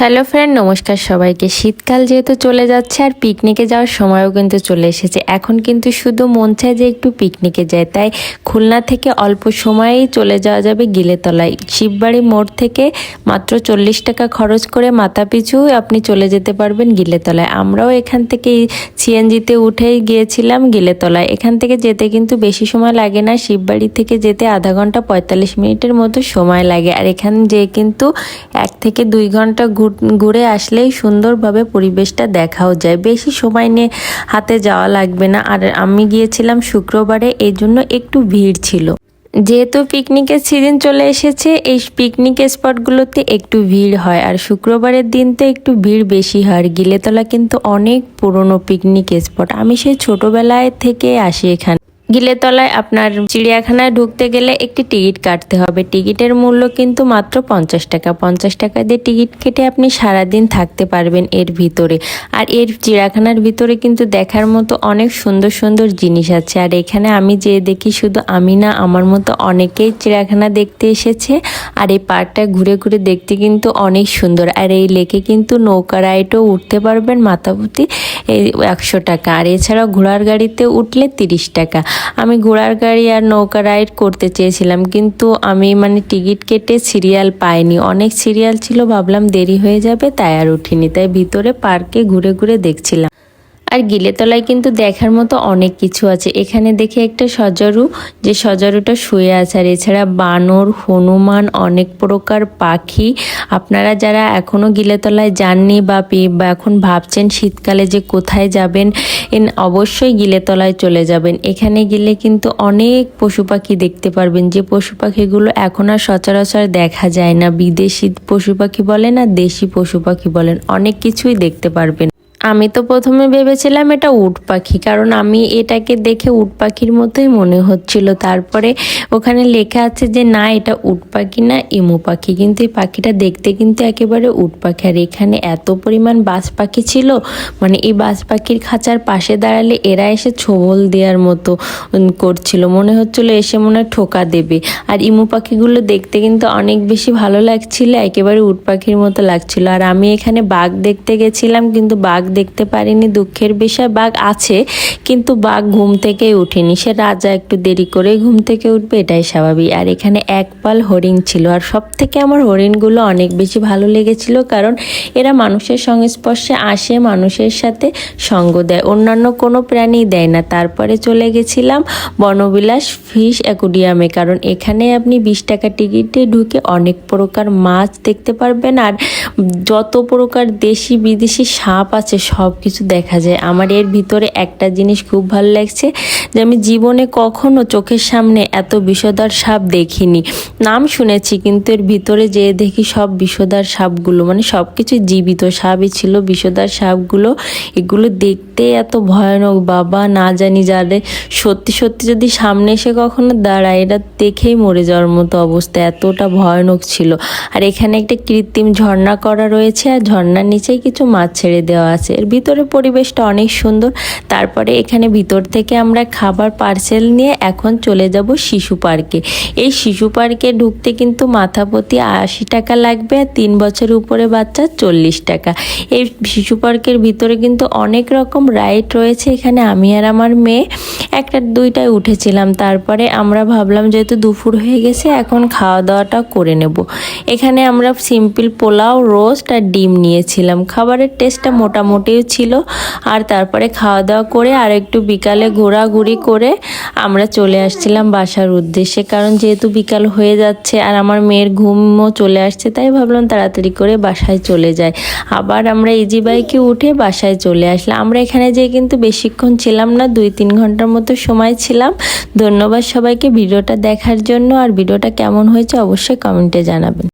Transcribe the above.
Hello friend নমস্কার সবাইকে। শীতকাল যেহেতু চলে যাচ্ছে আর পিকনিকে যাওয়ার সময়ও কিন্তু চলে এসেছে। এখন কিন্তু শুধু মন চায় যে একটু পিকনিকে যায় তাই খুলনা থেকে অল্প সময়েই চলে যাওয়া যাবে গিলেতলায়। শিববাড়ি মোড় থেকে মাত্র চল্লিশ টাকা খরচ করে মাথা পিছু আপনি চলে যেতে পারবেন গিলেতলায়। আমরাও এখান থেকে সিএনজিতে উঠেই গিয়েছিলাম গিলেতলায়। এখান থেকে যেতে কিন্তু বেশি সময় লাগে না, শিববাড়ি থেকে যেতে আধা ঘণ্টা পঁয়তাল্লিশ মিনিটের মতো সময় লাগে। আর এখান যেয়ে কিন্তু এক থেকে দুই ঘণ্টা ঘুরে আসলেই সুন্দরভাবে পরিবেশটা দেখাও যায়। বেশি সময় নিয়ে হাতে যাওয়া লাগবে না। আর আমি গিয়েছিলাম শুক্রবারে এই জন্য একটু ভিড় ছিল। যেহেতু পিকনিকের সিজন চলে এসেছে, এই পিকনিক স্পটগুলোতে একটু ভিড় হয় আর শুক্রবারের দিন তো একটু ভিড় বেশি হয় আর গিলেতলা কিন্তু অনেক পুরনো পিকনিক স্পট আমি সেই ছোটোবেলায় থেকে আসি এখানে। গিলেতলায় আপনার চিড়িয়াখানায় ঢুকতে গেলে একটি টিকিট কাটতে হবে। টিকিটের মূল্য কিন্তু মাত্র পঞ্চাশ টাকা। পঞ্চাশ টাকা দিয়ে টিকিট কেটে আপনি সারাদিন থাকতে পারবেন এর ভিতরে। আর এর চিড়িয়াখানার ভিতরে কিন্তু দেখার মতো অনেক সুন্দর সুন্দর জিনিস আছে। আর এখানে আমি যে দেখি শুধু আমি না, আমার মতো অনেকেই চিড়িয়াখানা দেখতে এসেছে। আর এই পার্কটা ঘুরে ঘুরে দেখতে কিন্তু অনেক সুন্দর। আর এই লেকে কিন্তু নৌকা রাইডও উঠতে পারবেন মাথাপতি এই একশো টাকা। আর এছাড়াও ঘোড়ার গাড়িতে উঠলে তিরিশ টাকা। আমি ঘোড়ার গাড়ি আর নৌকা রাইড করতে চেয়েছিলাম, কিন্তু আমি মানে টিকিট কেটে সিরিয়াল পাইনি। অনেক সিরিয়াল ছিল, ভাবলাম দেরি হয়ে যাবে, তাই আর উঠিনি। তাই ভিতরে পার্কে ঘুরে ঘুরে দেখছিলাম। আর গিলেতলায় কিন্তু দেখার মতো অনেক কিছু আছে। এখানে দেখে একটা সজারু, যে সজারুটা শুয়ে আছে। আর এছাড়া বানর, হনুমান, অনেক প্রকার পাখি। আপনারা যারা এখনও গিলেতলায় যাননি বা এখন ভাবছেন শীতকালে যে কোথায় যাবেন, এন অবশ্যই গিলেতলায় চলে যাবেন। এখানে গেলে কিন্তু অনেক পশু পাখি দেখতে পারবেন। যে পশু পাখিগুলো এখন আর সচরাচর দেখা যায় না। বিদেশি পশু পাখি বলেন আর দেশি পশু পাখি বলেন, অনেক কিছুই দেখতে পারবেন। আমি তো প্রথমে ভেবেছিলাম এটা উট পাখি, কারণ আমি এটাকে দেখে উট পাখির মতোই মনে হচ্ছিল। তারপরে ওখানে লেখা আছে যে, না, এটা উট পাখি না, ইমু পাখি। কিন্তু এই পাখিটা দেখতে কিন্তু একেবারে উট পাখি। আর এখানে এত পরিমাণ বাস পাখি ছিল মানে এই বাস পাখির খাঁচার পাশে দাঁড়ালে এরা এসে ছোবল দেওয়ার মতো করছিল। মনে হচ্ছিল এসে মনে ঠোকা দেবে। আর ইমু পাখিগুলো দেখতে কিন্তু অনেক বেশি ভালো লাগছিল, একেবারে উট পাখির মতো লাগছিল। আর আমি এখানে বাঘ দেখতে গেছিলাম, কিন্তু বাঘ দেখতে পারিনি, দুঃখের বিষয়। বাঘ আছে, কিন্তু বাঘ ঘুম থেকেই উঠেনি। সে রাজা একটু দেরি করে ঘুম থেকে উঠবে, এটাই স্বাভাবিক। আর এখানে এক পাল হরিণ ছিল। আর সব থেকে আমার হরিণগুলো অনেক বেশি ভালো লেগেছিল, কারণ এরা মানুষের সংস্পর্শে আসে, মানুষের সাথে সঙ্গ দেয়। অন্যান্য কোনো প্রাণী দেয় না। তারপরে চলে গেছিলাম বনবিলাস ফিশ অ্যাকুডিয়ামে, কারণ এখানে আপনি বিশ টাকা টিকিটে ঢুকে অনেক প্রকার মাছ দেখতে পারবেন। আর যত প্রকার দেশি বিদেশি সাপ আছে সব কিছু দেখা যায়। আমার এর ভিতরে একটা জিনিস খুব ভালো লাগছে যে আমি জীবনে কখনো চোখের সামনে এত বিষদার সাপ দেখিনি। নাম শুনেছি, কিন্তু এর ভিতরে যে দেখি সব বিষদার সাপগুলো মানে সব কিছু জীবিত সাপই ছিল। বিষদার সাপগুলো, এগুলো দেখতে এত ভয়ানক, বাবা, না জানি যাদের। সত্যি সত্যি যদি সামনে এসে কখনো দাঁড়ায় এটা দেখেই মরে যাওয়ার মতো অবস্থা, এতটা ভয়ানক ছিল। আর এখানে একটা কৃত্রিম ঝর্ণা করা রয়েছে, আর ঝর্ণার নিচেই কিছু মাছ ছেড়ে দেওয়া আছে। এর ভিতরে পরিবেশটা অনেক সুন্দর। তারপরে এখানে ভিতর থেকে আমরা খাবার পার্সেল নিয়ে এখন চলে যাব শিশু পার্কে এই শিশু পার্কে ঢুকতে কিন্তু মাথা প্রতি আশি টাকা লাগবে আর তিন বছরের উপরে বাচ্চা চল্লিশ টাকা। এই শিশু পার্কের ভিতরে কিন্তু অনেক রকম রাইড রয়েছে এখানে আমি আর আমার মেয়ে। একটা দুইটায় উঠেছিলাম। তারপরে আমরা ভাবলাম যেহেতু দুপুর হয়ে গেছে, এখন খাওয়া দাওয়াটা করে নেব। এখানে আমরা সিম্পল পোলাও রোস্ট আর ডিম নিয়েছিলাম। খাবারের টেস্টটা মোটামুটিও ছিল। আর তারপরে খাওয়া দাওয়া করে আর একটু বিকালে ঘোরাঘুরি করে আমরা চলে আসছিলাম বাসার উদ্দেশ্যে। কারণ যেহেতু বিকাল হয়ে যাচ্ছে আর আমার মেয়ের ঘুমও চলে আসছে, তাই ভাবলাম তাড়াতাড়ি করে বাসায় চলে যায় আবার আমরা ইজি বাইকে উঠে বাসায় চলে আসলাম। আমরা এখানে যেয়ে কিন্তু বেশিক্ষণ ছিলাম না, দুই তিন ঘণ্টার মতো সময় ছিলাম। ধন্যবাদ সবাইকে ভিডিওটা দেখার জন্য। আর ভিডিওটা কেমন হয়েছে অবশ্যই কমেন্টে জানাবেন।